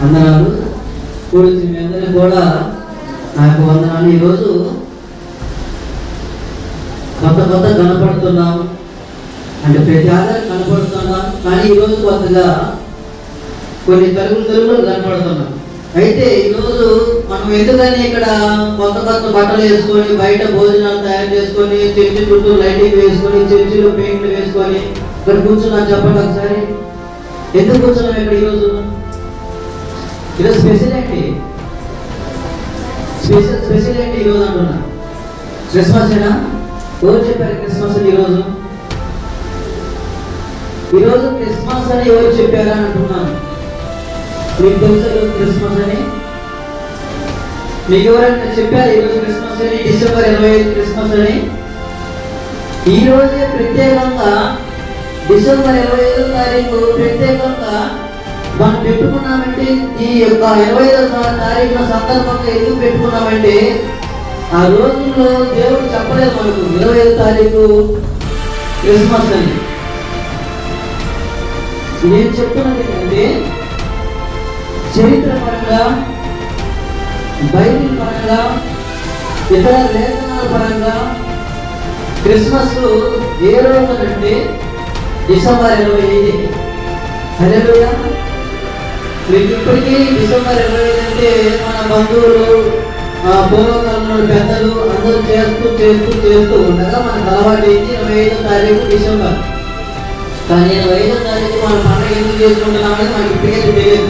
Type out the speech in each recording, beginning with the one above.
వందనాలు. కూడిచి మీ అందరికీ కూడా నాకు వందనాలు. ఈరోజు కొత్త కొత్త కనపడుతున్నాం. అంటే ప్రతి ఆధారం కనపడుతున్నాం. కానీ ఈరోజు కొత్తగా కొన్ని తరుగులు తరుగులు కనపడుతున్నాం. అయితే ఈరోజు మనం ఎందుకని ఇక్కడ కొత్త కొత్త బట్టలు వేసుకొని బయట భోజనాలు తయారు చేసుకొని చర్చి చుట్టూ లైటింగ్ వేసుకొని చర్చిలో పెయింట్లు వేసుకొని ఇక్కడ కూర్చున్నాను చెప్పండి ఒకసారి. ఎందుకు కూర్చున్నాం ఇక్కడ ఈరోజు? ఈరోజు స్పెషల్ ఏంటి? స్పెషల్ స్పెషల్ ఏంటి ఈరోజు అంటున్నా? క్రిస్మస్ ఏనా? ఎవరు చెప్పారు క్రిస్మస్ అని ఈరోజు? ఈరోజు క్రిస్మస్ అని ఎవరు చెప్పారా అని అంటున్నాను. మీకు తెలుసు క్రిస్మస్ అని? మీకు ఎవరైనా చెప్పారు ఈరోజు క్రిస్మస్ అని? డిసెంబర్ ఇరవై ఐదు క్రిస్మస్ అని? ఈ రోజే ప్రత్యేకంగా డిసెంబర్ ఇరవై ఐదో తారీఖు ప్రత్యేకంగా మనం పెట్టుకున్నామంటే ఈ యొక్క ఇరవై ఐదో తారీఖున సందర్భంగా ఎందుకు పెట్టుకున్నామంటే ఆ రోజుల్లో దేవుడు చెప్పలేదు మనకు. ఇరవై ఐదు తారీఖు క్రిస్మస్ అని. నేను చెప్తున్నది ఏంటంటే చరిత్ర పరంగా బైబిల్ పరంగా ఇతర లేఖనాల పరంగా క్రిస్మస్ ఏ రోజు అంటే డిసెంబర్ ఇరవై ఐదు. హల్లెలూయా. మీకు ఇప్పటికీ డిసెంబర్ ఇరవై అంటే మన బంధువులు మా పూర్వకాలంలో పెద్దలు అందరూ చేస్తూ చేస్తూ చేస్తూ ఉండగా మనకు అలవాటు అయింది ఇరవై ఐదో తారీఖు డిసెంబర్. కానీ ఇరవై ఐదో తారీఖు మన పండుగ ఎందుకు చేసుకుంటున్నాం అనేది మనకి ఇప్పటికే తెలియదు.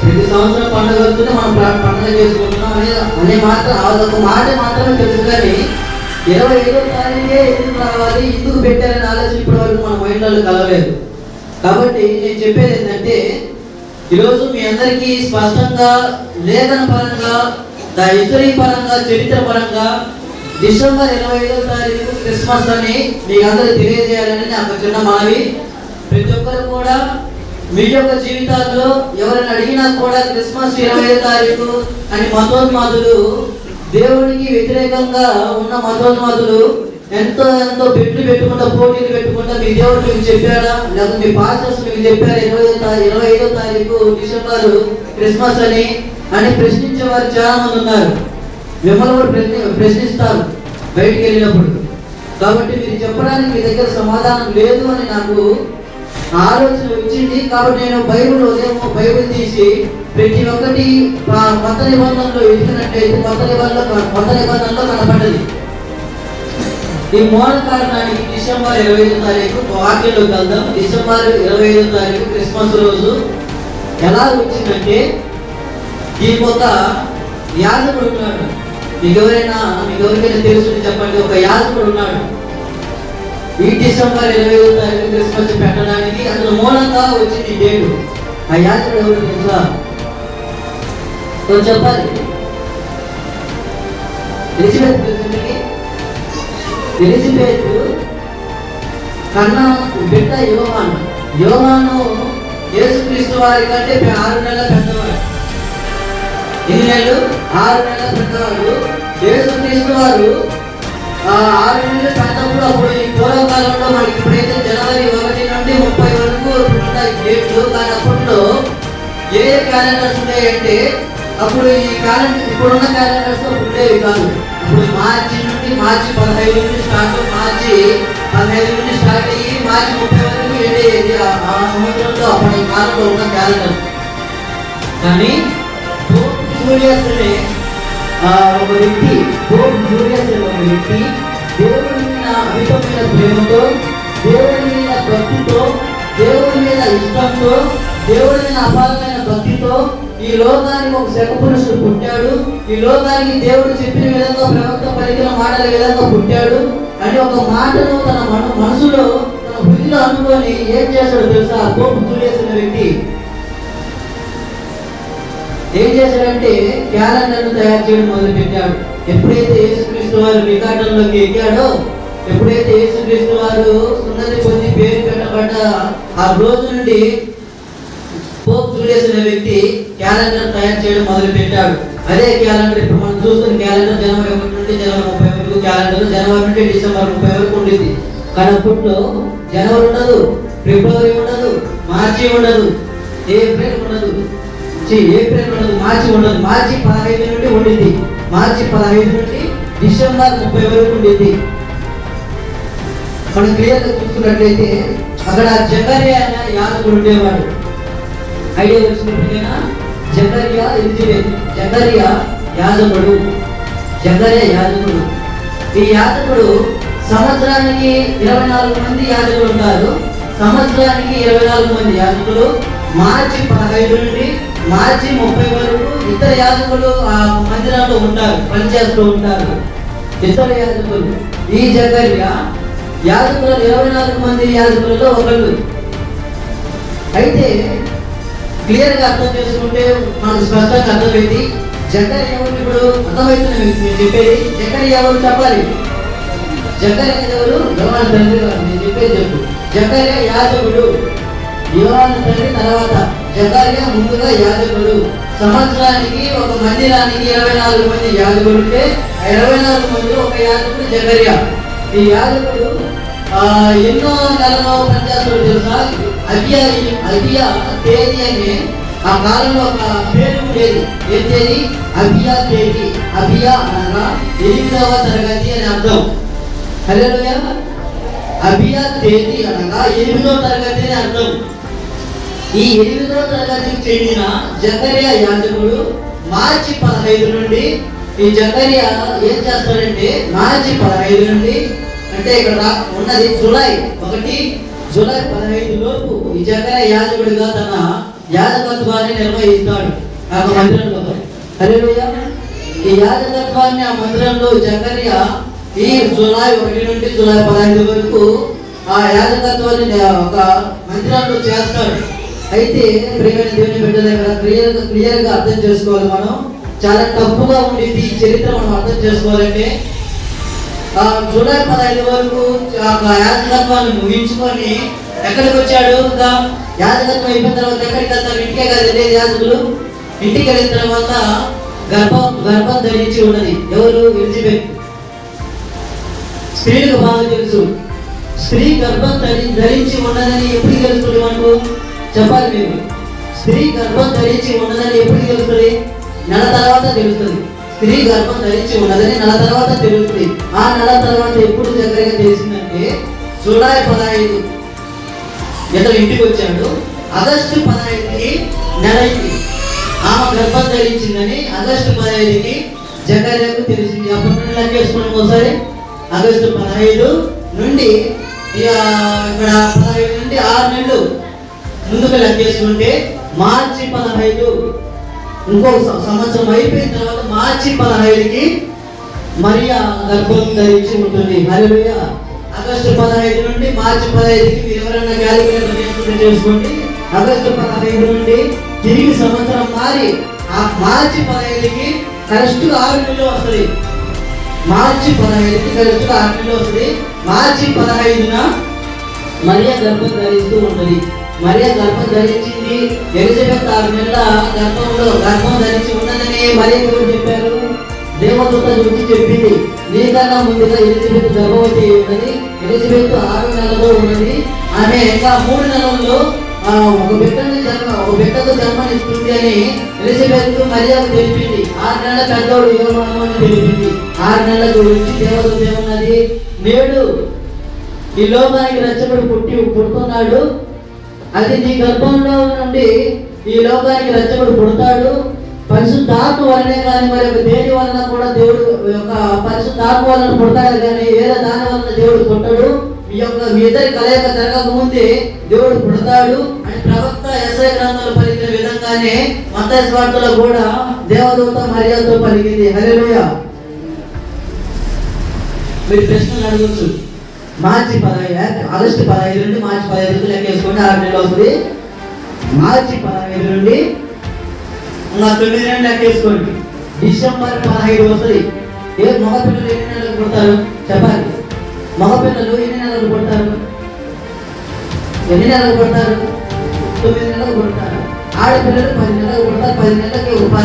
ప్రతి సంవత్సరం పండుగ వస్తుంటే మనం పండుగ చేసుకుంటున్నాం అనే అనే మాత్రం అదొక మాట మాత్రమే తెలుసు కానీ ఇరవై ఐదో తారీఖే ఎందుకు రావాలి ఎందుకు పెట్టారని ఆలోచన ఇప్పటి వరకు మన మైండ్లలో కలవలేదు కాబట్టి నేను చెప్పేది ఏంటంటే ఈరోజు మీ అందరికీ స్పష్టంగా లేఖన పరంగా దాని పరంగా చరిత్ర పరంగా డిసెంబర్ ఇరవై ఐదో తారీఖు క్రిస్మస్ అని మీకు అందరికి తెలియజేయాలని నాకు చిన్న మనవి. ప్రతి ఒక్కరు కూడా మీ యొక్క జీవితాల్లో ఎవరిని అడిగినా కూడా క్రిస్మస్ ఇరవై ఐదో తారీఖు అని మతోన్మాదులు దేవుడికి వ్యతిరేకంగా ఉన్న మతోన్మాదులు ఎంతో ఎంతో పెట్లు పెట్టుకుంటా పోటీలు పెట్టుకుంటా మీ దేవుడు మీకు చెప్పాడా? లేకపోతే మీ పాస్టర్స్ మీకు చెప్పారు? ఇరవై ఇరవై ఐదో తారీఖు డిసెంబర్ క్రిస్మస్ అని? అని ప్రశ్నించే వారు చాలా మంది ఉన్నారు. మిమ్మల్ని కూడా ప్రశ్ని ప్రశ్నిస్తారు బయటికి వెళ్ళినప్పుడు. కాబట్టి మీరు చెప్పడానికి మీ దగ్గర సమాధానం లేదు అని నాకు ఆలోచన వచ్చింది. కాబట్టి నేను బైబుల్ ఉదయం బైబుల్ తీసి ప్రతి ఒక్కటి కొత్త నిబంధనలో వెళ్తున్నట్టయితే కొత్త నిబంధనలో కొత్త నిబంధనలో కనపడ్డది. ఈ మూల కారణానికి డిసెంబర్ ఇరవై ఐదు తారీఖు వాక్యంలో కలుద్దాం డిసెంబర్ ఇరవై ఐదు తారీఖు క్రిస్మస్ రోజు ఎలా వచ్చిందంటే ఈ కొత్త యాజకుడు ఉన్నాడు. మీకు ఎవరైనా మీకు ఎవరికైనా తెలుసు చెప్పండి. ఒక యాజకుడు ఉన్నాడు. ఈ డిసెంబర్ ఇరవై ఐదు తారీఖు క్రిస్మస్ పెట్టడానికి అతను మూలంగా వచ్చింది డేటు. ఆ యాజకుడు ఎవరు తెలుసా? కొంచెం చెప్పాలి. ఎలిజబెత్ ఎలిజబెత్ కన్నా బిడ్డ యోహాను. యోహాను యేసుక్రీస్తు వారి కంటే ఆరు నెలల పెద్దవాడు. ఎన్ని నెలలు? ఆరు నెలల పెద్దవాడు. యేసుక్రీస్తు వారు ఆ ఆరు నెలలు పెద్దప్పుడు అప్పుడు ఈ పూర్వకాలంలో మనకి ఇప్పుడైతే జనవరి ఒకటి నుండి ముప్పై వరకు ఉంటాయి డేట్లు కానీ అప్పట్లో ఏ ఏ క్యాలెండర్స్ ఉన్నాయంటే అప్పుడు ఈ క్యాలెండర్ ఇప్పుడున్న క్యాలెండర్స్ ఉండేవి కాదు. ఇప్పుడు మార్చి నుండి మార్చి పదహైదు నుండి స్టార్ట్ మార్చి పదహైదు నుండి స్టార్ట్ అయ్యి మార్చి ముప్పై వరకు ఎండ్ అయ్యేది ఆ సంవత్సరంలో అప్పటి కాలంలో ఉన్న క్యాలెండర్. కానీ పోప్ అనే ఒక వ్యక్తి పోప్ జూలియస్ అనే ఒక వ్యక్తి దేవుడి మీద అమితమైన ప్రేమతో దేవుడి మీద భక్తితో దేవుడి మీద ఇష్టంతో దేవుడి మీద అపారమైన భక్తితో ఈ లోకానికి ఒక శక పురుషుడు పుట్టాడు. ఈ లోకానికి దేవుడు చెప్పిన విధంగా ప్రవక్త పలికిన మాటల విధంగా పుట్టాడు. అని ఒక మాటను తన మన మనసులో తన బుద్ధిలో అనుకొని ఏం చేశాడు తెలుసా? ఆ పోపు వ్యక్తి. ఏం చేశాడంటే క్యాలెండర్ తయారు చేయడం మొదలు పెట్టాడు ఎప్పుడైతే యేసుక్రీస్తు వారు నికాటంలోకి ఎక్కాడో ఎప్పుడైతే యేసుక్రీస్తు వారు సున్నతి పొంది పేరు పెట్టబడ్డ ఆ రోజు నుండి పోప్ వ్యక్తి క్యాలెండర్ తయారు చేయడం మొదలు పెట్టాడు అదే క్యాలెండర్ ఇప్పుడు మనం చూస్తున్న క్యాలెండర్ జనవరి ఒకటి నుండి జనవరి ముప్పై వరకు క్యాలెండర్ జనవరి నుండి డిసెంబర్ ముప్పై వరకు ఉండింది కానీ అప్పట్లో జనవరి ఉండదు ఫిబ్రవరి ఉండదు మార్చి ఉండదు ఏప్రిల్ ఉండదు. ఏప్రిల్ ఉండదు మార్చి ఉండదు. మార్చి పదహైదు నుండి ఉండింది మార్చి పదహైదు నుండి డిసెంబర్ ముప్పై వరకు ఉండింది మనం క్లియర్గా చూసుకున్నట్లయితే అక్కడ జకరియా అనే యాదకుడు ఉండేవాడు ఐడియా వచ్చినట్టుగా జకరియా ఇంజనీర్ జకరియా యాజకుడు. జకరియా యాజకుడు. ఈ యాజకుడు సంవత్సరానికి ఇరవై నాలుగు మంది యాజకులు ఉంటారు. సంవత్సరానికి ఇరవై నాలుగు మంది యాజకులు. మార్చి పదహైదు నుండి మార్చి ముప్పై వరకు ఇతర యాజకులు ఆ మందిరంలో ఉంటారు పనిచేస్తూ ఉంటారు. ఇతర యాజకులు. ఈ జగర్య యాజకులు ఇరవై నాలుగు మంది యాజకులలో ఒకళ్ళు. అయితే క్లియర్గా అర్థం చేసుకుంటే మనకు స్పష్టంగా అర్థమైంది. జకర్ ఎవరు ఇప్పుడు అర్థమవుతుంది మీకు? నేను చెప్పేది జకర్ ఎవరు చెప్పాలి? జకర్ ఎవరు యోహాను తండ్రి నేను చెప్పేది చెప్పు. జకర్య యాజకుడు యోహాను తండ్రి తర్వాత జకర్య ముందుగా యాజకుడు. సంవత్సరానికి ఒక మందిరానికి ఇరవై నాలుగు మంది యాజకులు ఉంటే ఇరవై నాలుగు మంది ఒక యాజకుడు జగరియా ఈ యాజకుడు ఎన్నో నెలలో పనిచేస్తాడు తెలుసా? అభియా అభియా తేదీ అనే ఆ కాలంలో ఒక పేరు ఉండేది. ఏం తేది అభియా తేది అభియా అనగా ఎనిమిదవ తరగతి అని అర్థం. హలో అభియా తేదీ అనగా ఎనిమిదవ తరగతి అని అర్థం. ఈ ఎనిమిదవ తరగతికి చెందిన జకరియా యాజకుడు మార్చి పదహైదు నుండి ఈ జకరియా ఏం చేస్తాడంటే మార్చి పదహైదు నుండి అంటే ఇక్కడ ఉన్నది జూలై ఒకటి జూలై పదహైదు లోపు యాజకుడిగా తన యాజకత్వాన్ని నిర్వహిస్తాడు ఆ మందిరంలో. హల్లెలూయా. ఈ యాజకత్వాన్ని ఆ మందిరంలో జకర్య ఈ జూలై ఒకటి నుండి జులై పదహైదు వరకు ఆ యాజకత్వాన్ని ఒక మందిరంలో చేస్తాడు. అయితే ప్రియమైన దేవుని బిడ్డలే కదా క్లియర్ క్లియర్గా అర్థం చేసుకోవాలి మనం. చాలా తప్పుగా ఉండేది ఈ చరిత్ర మనం అర్థం చేసుకోవాలంటే జూలై పదహైదు వరకు ఆ యాజకత్వాన్ని ముగించుకొని ఎక్కడికి వచ్చాడు? ఇంకా యాజకత్వం అయిపోయిన తర్వాత ఎక్కడికి వెళ్తారు? ఇంటికే కదా వెళ్ళేది యాజకులు? ఇంటికి వెళ్ళిన తర్వాత గర్భం గర్భం ధరించి ఉన్నది. ఎవరు? ఎలిజబెత్. స్త్రీలకు బాగా తెలుసు. స్త్రీ గర్భం ధరి ధరించి ఉన్నదని ఎప్పుడు తెలుస్తుంది మనకు? చెప్పాలి మీరు. స్త్రీ గర్భం ధరించి ఉన్నదని ఎప్పుడు తెలుస్తుంది? నెల తర్వాత తెలుస్తుంది. స్త్రీ గర్భం ధరించి ఉన్నదని నెల తర్వాత తెలుస్తుంది. ఆ నెల తర్వాత ఎప్పుడు దగ్గరగా తెలిసిందంటే జూలై పదహైదు ఇతను ఇంటికి వచ్చాడు. ఆగస్టు పదహైదుకి నెల అయింది ఆమె గర్భం ధరించిందని ఆగస్టు పదహైదుకి జకర్యాకు తెలిసింది. అప్పటి నుండి లెక్కేసుకున్నాం ఒకసారి. ఆగస్టు పదహైదు నుండి ఇక ఇక్కడ పదహైదు నుండి ఆరు నెలలు. ముందుకు లెక్కేసుకుంటే మార్చి పదహైదు ఇంకో సంవత్సరం అయిపోయిన తర్వాత మార్చి పదహైదుకి మరియా గర్భం ధరించి ఉంటుంది. హరియ ఆగస్టు పదహైదు నుండి మార్చి పదహైదుకి మీరు ఎవరైనా క్యాలిక్యులేటర్ చేసుకుంటే చేసుకోండి. ఆగస్టు పదహైదు నుండి తిరిగి సంవత్సరం మారి ఆ మార్చి పదహైదుకి కరెక్ట్గా ఆరు నెలలు వస్తుంది. మార్చి పదహైదుకి కరెక్ట్గా ఆరు నెలలు వస్తుంది. మార్చి పదహైదున మరియా గర్భం ధరిస్తూ ఉంటుంది. మరియ గర్భం ధరించింది. ఎలిజబెత్ ఆరు నెలల గర్భంలో గర్భం ధరించి ఉన్నదని మరియ ఎవరు చెప్పారు. దేవదూత చూసి చెప్పింది. నీకన్నా ముందుగా ఎలిజబెత్ గర్భవతి ఉన్నది. ఎలిజబెత్ ఆరు నెలలో ఉన్నది. ఆమె ఇంకా మూడు నెలల్లో ఒక బిడ్డను జన్మ ఒక బిడ్డకు జన్మనిస్తుంది అని ఎలిజబెత్ మరియాకు తెలిపింది. ఆరు నెలల పెద్దోడు యోహాను అని తెలిపింది. ఆరు నెలల గురించి దేవదూత ఏమన్నది? నేడు ఈ లోకానికి రచ్చబడి పుట్టి పుడుతున్నాడు. అది నీ గర్భంలో నుండి ఈ లోకానికి రచకుడు పుడతాడు. పరిశుద్ధాత్మ వలనే కానీ మరి ఒక దేని వలన కూడా దేవుడు యొక్క పరిశుద్ధాత్మ వలన పుడతాడు కానీ వేరే దాని వలన దేవుడు పుట్టడు. మీ యొక్క మీ ఇద్దరి కలయిక జరగక ముందే దేవుడు పుడతాడు. అని ప్రవక్త ఎస్ఐ గ్రంథాలు పలికిన విధంగానే మత స్వార్థలో కూడా దేవదూత మర్యాదతో పలికింది. హల్లెలూయా. మీరు ప్రశ్నలు అడగచ్చు. మార్చి పదహైదు ఆగస్టు పదహైదు నుండి మార్చి పదహైదు లెక్క వేసుకోండి. ఆరు నెలలు వస్తుంది మార్చి పదహైదు నుండి ఇంకా తొమ్మిది నెలలు లెక్క వేసుకోండి. డిసెంబర్ పదహైదు వస్తుంది. ఏ మగపిల్లలు ఎన్ని నెలలకు పుడతారు? చెప్పాలి మగపిల్లలు ఎన్ని నెలలకు పుడతారు? ఎన్ని నెలలకు పుడతారు? తొమ్మిది నెలలకు పుడతారు. ఆడపిల్లలు పది నెలలకు పుడతారు. పది నెలలకి ఒక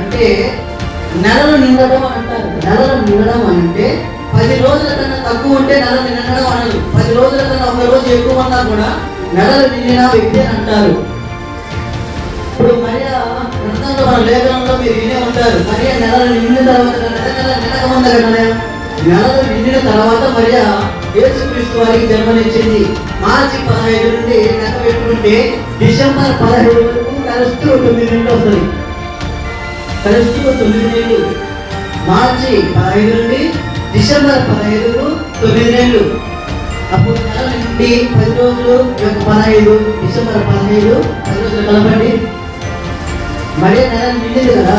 అంటే నెలలు నిండడం అంటారు. నెలలు నిండడం అంటే తక్కువ ఉంటే నెలలు నిండడం అనదు పది రోజుల కన్నా ఒక రోజు ఎక్కువ ఉన్నా కూడా నెలలు నిండిన వ్యక్తి అని అంటారు. ఇప్పుడు మరియా మన లేఖనంలో మీరు వినే ఉంటారు. మరి నెలలు నిండిన తర్వాత నెల నెల ఉంది ముందర నెలలు నిండిన తర్వాత మరియా యేసుక్రీస్తు వారికి జన్మనిచ్చింది. మార్చి పదహైదు నుండి నెల పెట్టుకుంటే డిసెంబర్ పదహైదు వరకు కలుస్తూ తొమ్మిది నెలలు వస్తుంది కలుస్తూ తొమ్మిది నీళ్ళు మార్చి పదహైదు నుండి డిసెంబర్ పదహైదు తొమ్మిది నెలలు అప్పుడు నెల నుండి పది రోజులు యొక్క పదహైదు డిసెంబర్ పదహైదు పది రోజులు కలపండి. మరే నెల నిండింది కదా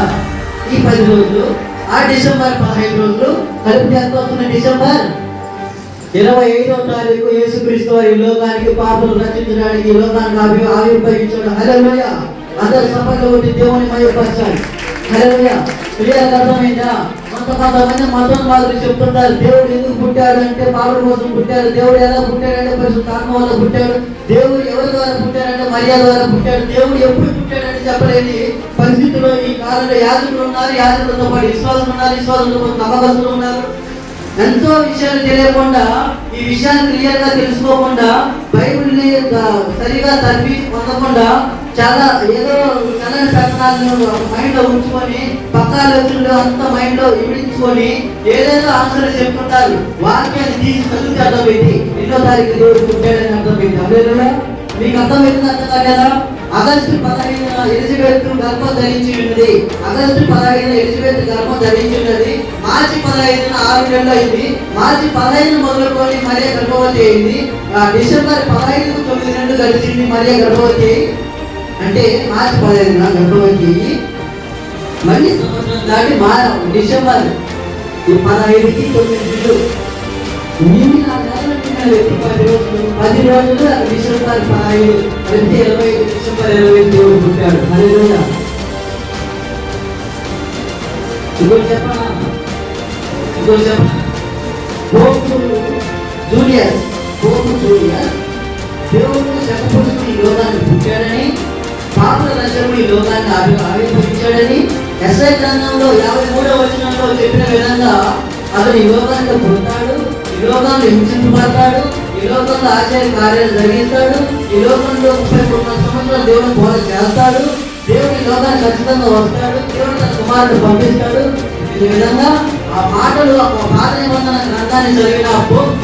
ఈ పది రోజులు ఆ డిసెంబర్ పదహైదు రోజులు కలిపి ఎంత డిసెంబర్? ఇరవై ఐదో తారీఖు యేసుక్రీస్తు వారి లోకానికి పాపలు రచించడానికి లోకానికి ఆవి ఆవిర్భవించడం. హలోయ అందరు సభలో ఉండి దేవుని మయపరచాలి. అర్థమైందా కొంత కొంతమంది మతం వాళ్ళు చెప్తుంటారు దేవుడు ఎందుకు పుట్టాడు అంటే పాపం కోసం పుట్టాడు. దేవుడు ఎలా పుట్టాడంటే పరిశుద్ధ ఆత్మ వల్ల పుట్టాడు. దేవుడు ఎవరి ద్వారా పుట్టాడంటే మర్యాద ద్వారా పుట్టాడు. దేవుడు ఎప్పుడు పుట్టాడంటే చెప్పలేని పరిస్థితుల్లో ఈ కాలంలో యాదులు ఉన్నారు. యాదులతో పాటు విశ్వాసం ఉన్నారు. విశ్వాసంతో పాటు అవకాశాలు ఉన్నారు. ఎంతో విషయాలు తెలియకుండా ఈ విషయాన్ని క్లియర్గా తెలుసుకోకుండా బైబిల్ని సరిగా తప్పి పొందకుండా చాలా ఏదో చల్లని ప్రకటనలను మైండ్లో ఉంచుకొని పక్కా వ్యక్తులు అంత మైండ్లో ఇమిడించుకొని ఏదేదో ఆన్సర్ చెప్పుకుంటారు. వాక్యాన్ని తీసి చదువుకి అర్థమైంది. ఎన్నో తారీఖు దేవుడు పుట్టాడని అర్థమైంది. అదే మీకు అర్థమైంది అర్థం కదా ఆగస్టు పదహైదున ఎలిజబెత్ గర్భం ధరించి ఉన్నది. ఆగస్టు పదహైదున ఎలిజబెత్ గర్భం ధరించి ఉన్నది. మార్చి పదహైదున ఆరు నెలలు అయింది. మార్చి పదహైదు మొదలుకొని మరే గర్భవతి అయింది. ఆ డిసెంబర్ పదహైదు తొమ్మిది నెలలు గడిచింది. మరే గర్భవతి అయి అంటే మార్చి పదహైదున గర్భవతి అయ్యి మళ్ళీ సంవత్సరం దాటి మా డిసెంబర్ ఈ పదహైదుకి తొమ్మిది నెలలు పది రోజులు డిసెంబర్ పదహైదు అంటే ఇరవై డిసెంబర్ ఇరవై దేవుడు పుట్టాడు. పది రోజులు ఇంకోటి చెప్పనా? ఇంకోటి చెప్పనా పోపు జూనియర్ పోపు జూలియస్. దేవుడు శతపురుషుడు ఈ లోకాన్ని పుట్టాడని పాపల రచనము ఈ లోకాన్ని అభి ఆవిర్భవించాడని ఎస్ఐ గ్రంథంలో యాభై మూడో వచనంలో చెప్పిన విధంగా అతను ఈ లోకానికి పుడతాడు ఈ లోకంలో హింసింపబడతాడు ఈ లోకంలో ఆశ్చర్య కార్యాలు జరిగిస్తాడు ఈ లోకంలో ముప్పై మూడు సంవత్సరాలు దేవుని బోధ చేస్తాడు దేవుడు ఈ లోకానికి ఖచ్చితంగా వస్తాడు దేవుడు తన కుమారుడు పంపిస్తాడు. ఈ విధంగా ఆ మాటలు ఆ పాత నిబంధన గ్రంథాన్ని జరిగిన పోప్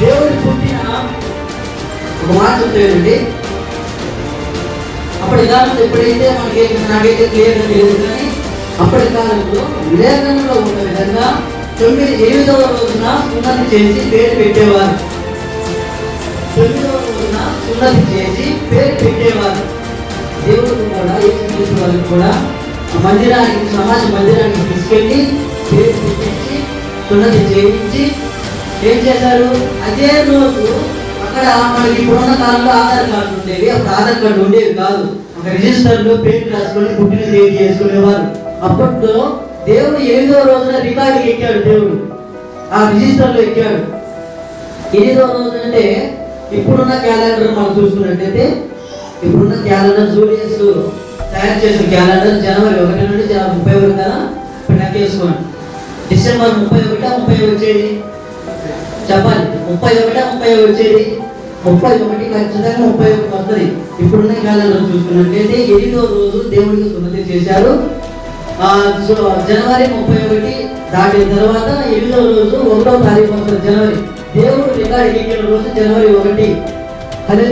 దేవుడు పుట్టిన ఒక మాట చెప్తాడండి అప్పుడు కాలంలో ఎప్పుడైతే మనకి నాకైతే క్లియర్గా తెలియదు కానీ అప్పటి కాలంలో విలేఖనంలో ఉన్న విధంగా తొమ్మిది ఎనిమిదవ రోజున సున్నతి చేసి పేరు పెట్టేవారు. తొమ్మిదవ రోజున సున్నతి చేసి పేరు పెట్టేవారు. దేవుడు కూడా యేసుక్రీస్తు వాళ్ళకి కూడా మందిరానికి సమాజ మందిరానికి తీసుకెళ్ళి పేరు పెట్టించి సున్నతి చేయించి ఏం చేశారు? అదే రోజు అక్కడ మనకి ఇప్పుడున్న కాలంలో ఆధార్ కార్డు ఉండేవి అప్పుడు ఆధార్ కార్డు ఉండేవి కాదు. ఒక రిజిస్టర్లో పేరు రాసుకొని పుట్టిన తేదీ చేసుకునేవారు. అప్పట్లో దేవుడు ఎనిమిదో రోజున రికార్డుకి ఎక్కాడు దేవుడు. ఆ రిజిస్టర్లో ఎక్కాడు. ఎనిమిదో రోజు అంటే ఇప్పుడున్న క్యాలెండర్ మనం చూసుకున్నట్టయితే ఇప్పుడున్న క్యాలెండర్ జూలియస్ తయారు చేసిన క్యాలెండర్ జనవరి ఒకటి నుండి జనవరి ముప్పై వరకు కదా ఇప్పుడు లెక్క చేసుకోండి డిసెంబర్ ముప్పై ఒకటా ముప్పై వచ్చేది చెప్పాలి. ముప్పై ఒకటే ముప్పై వచ్చేది. ముప్పై ఒకటి ఖచ్చితంగా ముప్పై ఒకటి వస్తుంది. ఇప్పుడున్న కాలంలో చూసుకున్నట్లయితే ఎనిమిదో రోజు దేవుడికి సున్నతి చేశారు. జనవరి ముప్పై ఒకటి దాటిన తర్వాత ఎనిమిదో రోజు ఒకటో తారీఖు వస్తుంది జనవరి. దేవుడు రికార్డు ఎక్కిన రోజు జనవరి ఒకటి. అదే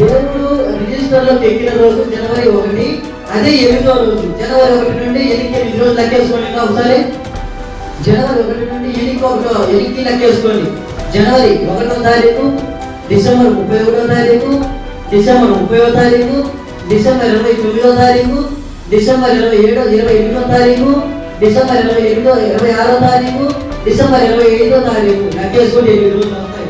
దేవుడు రిజిస్టర్లో ఎక్కిన రోజు జనవరి ఒకటి. అదే ఎనిమిదో రోజు. జనవరి ఒకటి నుండి ఎనిమిది రోజు రోజులు లెక్కేసుకోండి ఒకసారి జనవరి ఒకటి నుండి ఎనికి ఒకటో ఎనికి లెక్కేసుకోండి జనవరి ఒకటో తారీఖు డిసెంబర్ ముప్పై ఒకటో తారీఖు డిసెంబర్ ముప్పైవ తారీఖు డిసెంబర్ ఇరవై తొమ్మిదో తారీఖు డిసెంబర్ ఇరవై ఏడో ఇరవై ఎనిమిదో తారీఖు డిసెంబర్ ఇరవై ఎనిమిదో ఇరవై ఆరో తారీఖు డిసెంబర్ ఇరవై ఐదో తారీఖు. లెక్కేసుకోండి ఎనిమిది రోజులు అవుతాయి.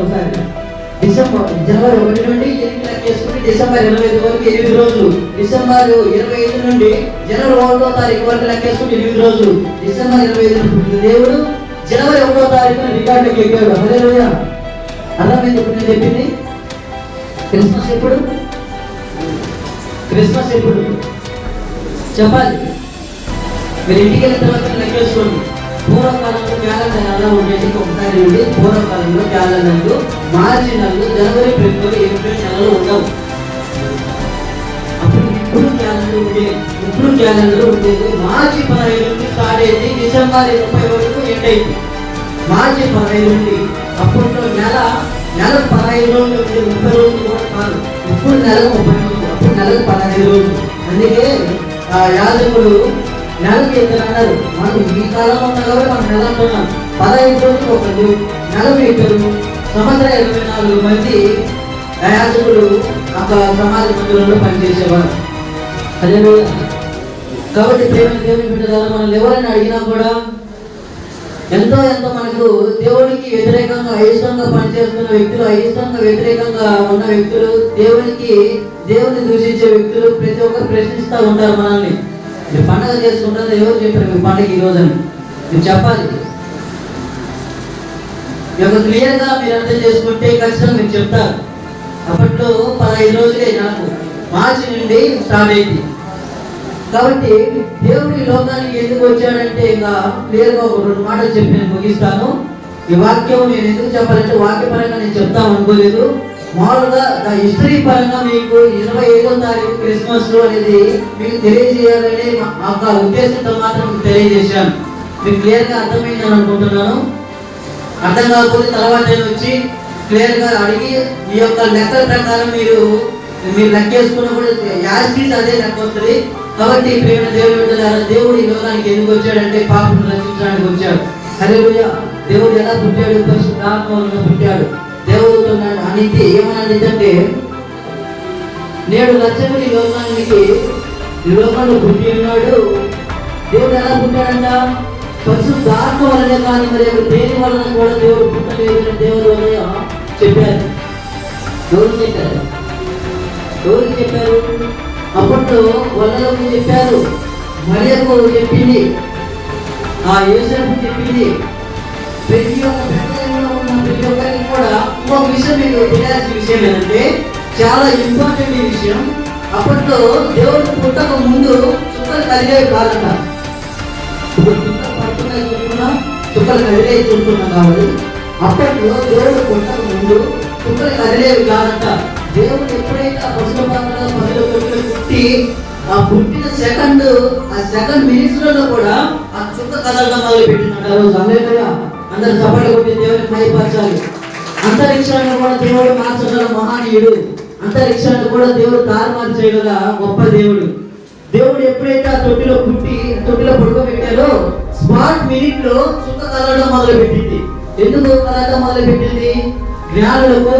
ఒకసారి. డిసెంబర్ జనవరి ఒకటి నుండి ఎనిమిది లెక్కేసుకుని డిసెంబర్ ఇరవై ఐదు వరకు ఎనిమిది రోజులు. డిసెంబర్ ఇరవై ఐదు నుండి జనవరి ఒకటో తారీఖు వరకు లెక్కేసుకుని ఎనిమిది రోజులు. డిసెంబర్ ఇరవై ఐదు పుట్టిన దేవుడు జనవరి ఒకటో తారీఖున రికార్డుకి ఎక్కాడు. అదే అర్థమైంది ఇప్పుడు నేను చెప్పింది? క్రిస్మస్ ఎప్పుడు? క్రిస్మస్ ఎప్పుడు? చెప్పాలి. మీరు ఇంటికి వెళ్ళిన తర్వాత లెక్కేసుకోండి పూర్వకాలంలో క్యాలెండర్ ఎలా ఉండేది ఒకసారి ఉండి పూర్వకాలంలో క్యాలెండర్లు మార్చి నెలలు జనవరి ఫిబ్రవరి ఏప్రిల్ నెలలు ఉండవు. అప్పుడు ఇప్పుడు క్యాలెండర్ ఉండేది ఇప్పుడు క్యాలెండర్ ఉండేది మార్చి పదహైదు నుండి స్టార్ట్ అయింది డిసెంబర్ ముప్పై వరకు ఎండ్ అయింది. మార్చి పదహైదు నుండి అప్పట్లో నెల నెల పదహైదు రోజులు ఉండేది ముప్పై రోజులు కూడా కాదు. ఇప్పుడు నెలకు ముప్పై రోజులు అప్పుడు నెలకు పదహైదు రోజులు. అందుకే యాజకుడు నెలకి ఇద్దరు అన్నారు. మనం ఈ కాలంలో ఉన్నాం కాబట్టి మనం నెల అంటున్నాం పదహైదు రోజులు ఒకరు నలభై ఇద్దరు సంవత్సరం ఇరవై నాలుగు మంది యాజకులు ఒక సమాజ మందిరంలో పనిచేసేవారు. అదే కాబట్టి ప్రేమ దేవుని బిడ్డలారా మనం ఎవరైనా అడిగినా కూడా ఎంతో ఎంతో మనకు దేవుడికి వ్యతిరేకంగా అయిష్టంగా పనిచేస్తున్న వ్యక్తులు అయిష్టంగా వ్యతిరేకంగా ఉన్న వ్యక్తులు దేవునికి దేవుని దూషించే వ్యక్తులు ప్రతి ఒక్కరు ప్రశ్నిస్తూ ఉంటారు మనల్ని. మీరు పండగ చేసుకుంటారు ఎవరు చెప్పారు? మీ పండుగ ఈ రోజని మీరు చెప్పాలి. ఈ యొక్క క్లియర్గా మీరు అర్థం చేసుకుంటే ఖచ్చితంగా మీరు చెప్తారు. అప్పట్లో పదహైదు రోజులే నాకు. మార్చి నుండి స్టార్ట్ అయింది. కాబట్టి దేవుడు ఈ లోకానికి ఎందుకు వచ్చాడంటే ఇంకా క్లియర్గా ఒక రెండు మాటలు చెప్పి నేను ముగిస్తాను. ఈ వాక్యం నేను ఎందుకు చెప్పాలంటే వాక్యపరంగా నేను చెప్తాం అనుకోలేదు. మామూలుగా హిస్టరీ పరంగా మీకు ఇరవై ఐదో తారీఖు క్రిస్మస్ అనేది మీకు తెలియజేయాలనే మా- ఉద్దేశంతో మాత్రం తెలియజేశాను. మీకు క్లియర్గా అర్థమైందని అనుకుంటున్నాను. అర్థం కాకపోతే తర్వాత నేను వచ్చి క్లియర్గా అడిగి మీ యొక్క లెక్కల ప్రకారం మీరు మీరు లెక్క వేసుకున్నప్పుడు యాస్టీస్ అదే లెక్క వస్తుంది. కాబట్టి ప్రేమ దేవుడు బిడ్డలారా, దేవుడు ఈ లోకానికి ఎందుకు వచ్చాడంటే పాపను రక్షించడానికి వచ్చాడు. హల్లెలూయా. దేవుడు ఎలా పుట్టాడు? పరిశుద్ధాత్మ పుట్టాడు. నీతి ఏమన్నా ఏమన్నది అంటే నేడు లక్ష్యము ఈ లోకానికి ఈ లోకంలో పుట్టి ఉన్నాడు. దేవుడు ఎలా పుట్టాడంట? పరిశుద్ధ ఆత్మ వలనే కానీ మరి దేని వలన కూడా దేవుడు పుట్టలేదు అని దేవుడు వలన చెప్పారు. ఎవరు చెప్పారు? ఎవరు చెప్పారు? అప్పట్లో వల్లలకు చెప్పారు. మరియకు చెప్పింది. ఆ యోసేపు చెప్పింది. ప్రతి ఒక్క ఉన్న ప్రతి ఒక్కరికి కూడా ఇంకొక విషయం మీకు తెలియాల్సిన విషయం ఏంటంటే చాలా ఇంపార్టెంట్ విషయం. అప్పట్లో దేవుడు పుట్టక ముందు చుక్కలు కలిగేవి కాదంట ఇప్పుడు చుక్కలు పడుతున్నాయి చుక్కలు కదిలే చూస్తున్నాం కాబట్టి. అప్పట్లో దేవుడు పుట్టక ముందు చుక్కలు కదిలేవి కాదంట దేవుడు ఎప్పుడైతే ఆ పశుల పాత్రలో పదుల పుట్టి ఆ పుట్టిన సెకండ్ ఆ సెకండ్ మినిట్స్లలో కూడా ఆ చుక్క కదలడం మొదలు పెట్టినట్టు సమయంలో అందరు సభలు కొట్టి దేవుని మైపరచాలి అంతరిక్షాన్ని కూడా దేవుడు మార్చగల మహానీయుడు. అంతరిక్షాన్ని కూడా దేవుడు తారుమారు చేయగల గొప్ప దేవుడు. దేవుడు ఎప్పుడైతే ఆ తొట్టిలో పుట్టి తొట్టిలో పడుకోబెట్టారో స్మార్ట్ మినిట్లో చుక్క మొదలుపెట్టింది. మొదలు పెట్టింది ఎందుకు కలగడం మొదలు పెట్టింది జ్ఞానులకు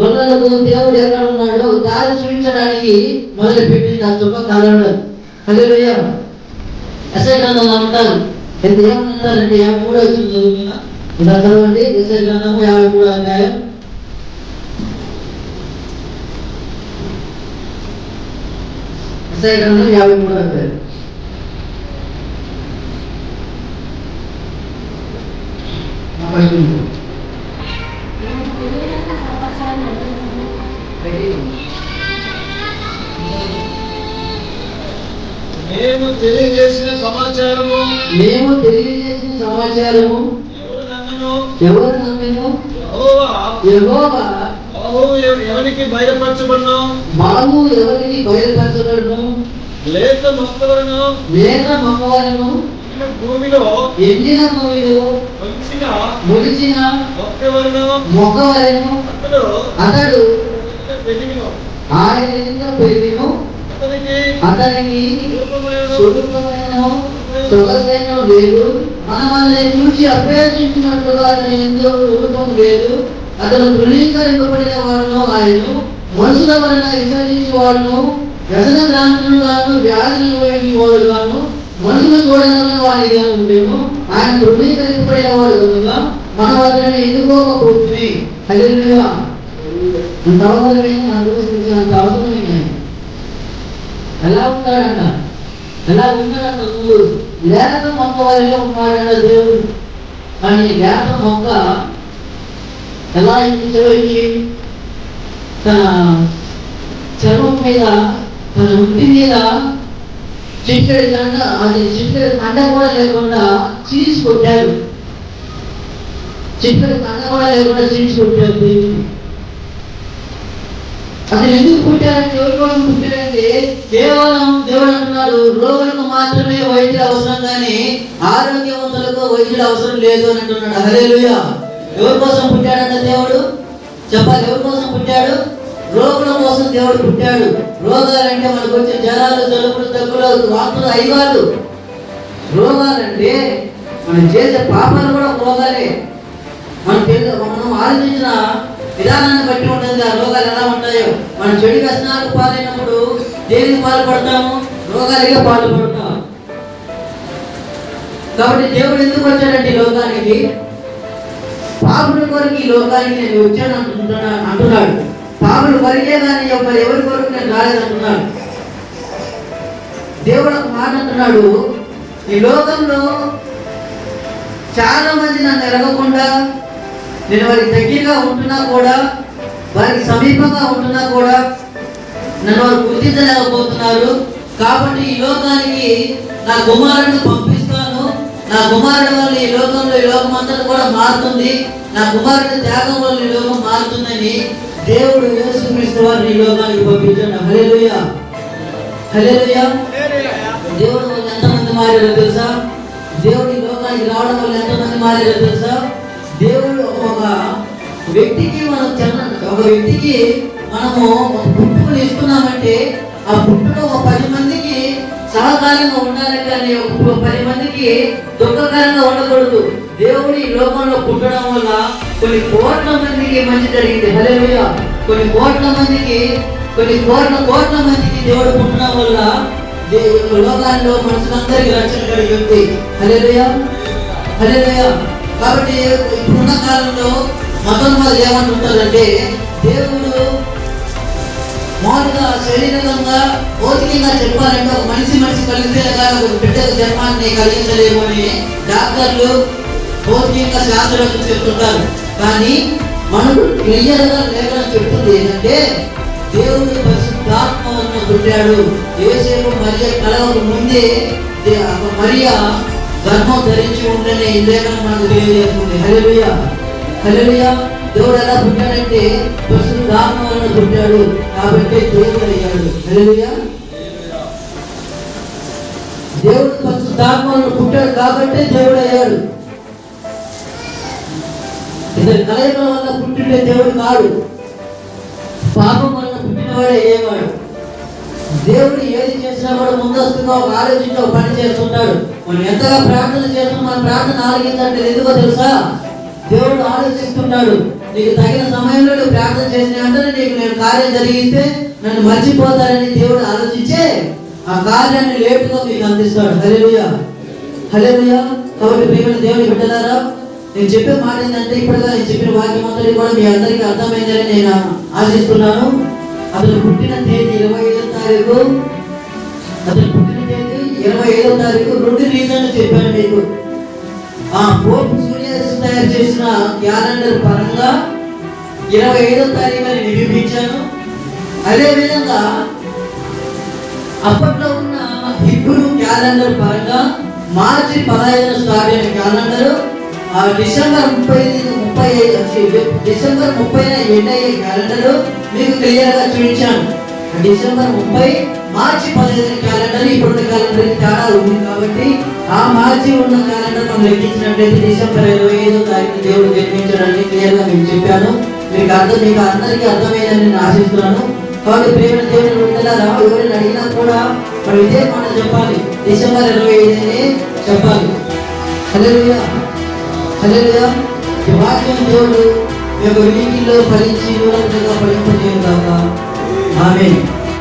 గొల్లలకు దేవుడు ఎక్కడ ఉన్నాడో దారి చూపించడానికి మొదలు పెట్టింది ఆ చుక్క కలవడం అదే ఎస్ఐ గ్రంథంలో అంటారు ఎంత ఏమంటారంటే యాభై మూడు వచ్చింది చదువుకున్నా ఇలా చదవండి ఎస్ఐ గ్రంథము యాభై మూడు అధ్యాయం ఎస్ఐ గ్రంథం యాభై మూడు అధ్యాయం ఆ ఫస్ట్ నుంచి. మేము తెలియజేసిన సమాచారము మేము తెలియజేసిన సమాచారము నన్నును ఎవరు నమ్మినో యెహోవా. ఎవరికి బయలుపరచబడినో బాబు ఎవరికి బయలుపరచబడును లేత మొక్కలను మమ్మవారను ఈ భూమిలో. ఎండిన భూమిలో. వచ్చిన మొలిచిన మొక్కవలను. మొక్కవలను. అతడు. ఆయన పెరిగిను? అతనికి అతనికి రూపమైన స్వరూపమైన సొగసైన లేదు మనల్ని చూసి అభ్యర్థించినట్లుగా అతని ఎంతో రూపం లేదు. అతను ధృవీకరింపబడిన వాళ్ళను ఆయన మనుషుల వలన విసర్జించి వాళ్ళను వ్యసన గ్రాంతులుగాను వ్యాధులు పోయిన వాడుగాను మనుషులు చూడని వాడిగా ఉండేను ఆయన ధృవీకరింపబడిన వాడు కనుక మన వలన ఎన్నుకోకపోతుంది అది అంత అవసరమైన అనుభవించినంత అవసరమైన ఎలా ఉంటాడంట? ఎలా ఉన్నాడంట జ్ఞానం మొక్క వల్ల ఉన్నాడంట దేవుడు. కానీ జ్ఞానం మొక్క ఎలా ఇంటికి తన చర్మం మీద తన ఒంటి మీద చిట్టడి దండ అది చిట్టడి దండ కూడా లేకుండా చీజ్ కొట్టారు చిట్టడి దండ కూడా లేకుండా చీజ్ కొట్టారు దేవుడు. అసలు ఎందుకు పుట్టారంటే ఎవరి కోసం పుట్టారంటే కేవలం దేవుడు అంటున్నాడు రోగులు మాత్రమే వైద్యుడు అవసరం కానీ ఆరోగ్యవంతులకు వైద్యుడు అవసరం లేదు అని అంటున్నాడు. హల్లెలూయా. ఎవరి కోసం పుట్టాడంట దేవుడు? చెప్పాలి ఎవరి కోసం పుట్టాడు? రోగుల కోసం దేవుడు పుట్టాడు. రోగాలంటే మనకు వచ్చే జ్వరాలు జలుబులు దగ్గులు వాంతులు అయివాళ్ళు రోగాలంటే మనం చేసే పాపాలు కూడా రోగాలే. మనం తెలు- మనం ఆలోచించిన విధానాన్ని బట్టి ఉంటుంది. ఆ రోగాలు ఎలా ఉంటాయో. మనం చెడు వ్యసనాలకు పాలైనప్పుడు దేనికి పాల్పడతాము? రోగాలకే పాల్పడతాము. కాబట్టి దేవుడు ఎందుకు వచ్చాడంటే లోకానికి? పాపుల కొరకు ఈ లోకానికి నేను వచ్చాను అంటున్నా అంటున్నాడు. పాపులు కొరికే దాని యొక్క ఎవరి కొరకు నేను రాలేదంటున్నాడు దేవుడు ఒక మాట అంటున్నాడు. ఈ లోకంలో చాలా మంది నన్ను ఎరగకుండా నేను వారికి దగ్గరగా ఉంటున్నా కూడా వారికి సమీపంగా ఉంటున్నా కూడా నన్ను వారు గుర్తించలేకపోతున్నారు. కాబట్టి ఈ లోకానికి నా కుమారుడు పంపి నా కుమారుడు వల్ల ఈ లోకంలో ఈ లోకం అంతటా కూడా మారుతుంది. నా కుమారుడు త్యాగం వల్ల ఈ లోకం మారుతుందని దేవుడు యేసుక్రీస్తు వారిని ఈ లోకానికి పంపించాడు. హల్లెలూయా. హల్లెలూయా. దేవుడు వల్ల ఎంతమంది మారారో తెలుసా? దేవుడు ఈ లోకానికి రావడం వల్ల ఎంతమంది మారారో తెలుసా? దేవుడు ఒక వ్యక్తికి మనం చిన్న ఒక వ్యక్తికి మనము ఒక ఇస్తున్నామంటే ఆ పుట్టులో ఒక పది మంది సహకారంగా ఉండాలి కానీ ఒక పది మందికి దుఃఖకరంగా ఉండకూడదు. దేవుడు ఈ లోకంలో పుట్టడం వల్ల కొన్ని కోట్ల మందికి మంచి జరిగింది. హలే కొన్ని కోట్ల మందికి కొన్ని కోట్ల కోట్ల మందికి దేవుడు పుట్టడం వల్ల దేవుడు లోకాల్లో మనుషులందరికీ రక్షణ కలిగింది ఉంది. హల్లెలూయా. కాబట్టి ఇప్పుడున్న కాలంలో మతం వాళ్ళు ఏమంటుంటారంటే దేవుడు మామూలుగా శరీరకంగా భౌతికంగా చెప్పాలంటే ఒక మనిషి మనిషి కలిగితే కానీ ఒక బిడ్డకు జన్మాన్ని కలిగించలేము అని డాక్టర్లు భౌతికంగా శాస్త్రవేత్తలు చెప్తుంటారు. కానీ మనకు క్లియర్గా లేఖనం చెప్తుంది ఏంటంటే దేవుడు పరిశుద్ధాత్మ వలన పుట్టాడు. యేసేపు మరియ కలవకు ముందే మరియ గర్భం ధరించి ఉండని లేఖనం మనకు తెలియజేస్తుంది. హలో హలో దేవుడు ఎలా పుట్టాడంటే పరిశుద్ధాత్మ వలన పుట్టాడు కాబట్టి దేవుడు అయ్యాడు దేవుడు పరిశుద్ధాత్మ వలన పుట్టాడు కాబట్టి దేవుడు అయ్యాడు. ఇద్దరు కలయికల వల్ల పుట్టిండే దేవుడు కాడు. పాపం వల్ల పుట్టినవాడే అయ్యేవాడు దేవుడు ఏది చేసినా కూడా ముందస్తుగా ఒక ఆలోచించి ఒక పని చేస్తుంటాడు. మనం ఎంతగా ప్రార్థన చేస్తున్నాం మన ప్రార్థన ఆలకించంటే ఎందుకో తెలుసా? దేవుడు ఆలోచిస్తున్నాడు నీకు తగిన సమయంలో నువ్వు ప్రార్థన చేసిన వెంటనే నీకు నేను కార్యం జరిగితే నన్ను మర్చిపోతానని దేవుడు ఆలోచించే ఆ కార్యాన్ని లేటుగా మీకు అందిస్తాడు. హల్లెలూయా. హల్లెలూయా. కాబట్టి ప్రియమైన దేవుని బిడ్డలారా నేను చెప్పే మాట ఏంటంటే ఇప్పటిగా నేను చెప్పిన వాక్యం అంతటి కూడా మీ అందరికీ అర్థమైందని నేను ఆశిస్తున్నాను. అతను పుట్టిన తేదీ ఇరవై ఐదో తారీఖు. అతను పుట్టిన తేదీ ఇరవై ఐదో తారీఖు. రెండు రీజన్లు చెప్పాను మీకు. ఆ పోప్ జూనియర్స్ తయారు చేసిన క్యాలెండర్ పరంగా ఇరవై ఐదో తారీఖుని నిరూపించాను. అదే విధంగా అప్పట్లో ఉన్న హిబ్రూ క్యాలెండర్ పరంగా మార్చి పదహైదున స్టార్ట్ అయిన క్యాలెండర్ ఆ డిసెంబర్ ముప్పై ముప్పై ఐదు డిసెంబర్ ముప్పై ఎండ్ అయ్యే క్యాలెండర్ మీకు క్లియర్గా చూపించాను. డిసెంబర్ ముప్పై మార్చి పదిహేను క్యాలెండర్ ఇప్పుడున్న క్యాలెండర్ తేడా ఉంది కాబట్టి ఆ మార్చి ఉన్న క్యాలెండర్ మనం లెక్కించినట్లయితే డిసెంబర్ ఇరవై ఐదో తారీఖు దేవుడు జన్మించడానికి క్లియర్గా నేను చెప్పాను. మీకు అర్థం మీకు అందరికీ అర్థమైందని నేను ఆశిస్తున్నాను. కాబట్టి ప్రేమ దేవుని ఉండలారా ఎవరిని అడిగినా కూడా మనం ఇదే మాట చెప్పాలి. డిసెంబర్ ఇరవై ఐదునే చెప్పాలి. హల్లెలూయా. హల్లెలూయా. ఈ వాక్యం దేవుడు మీ యొక్క వినికిలో ఫలించి ఫలింపజేయడం కాక ఆమె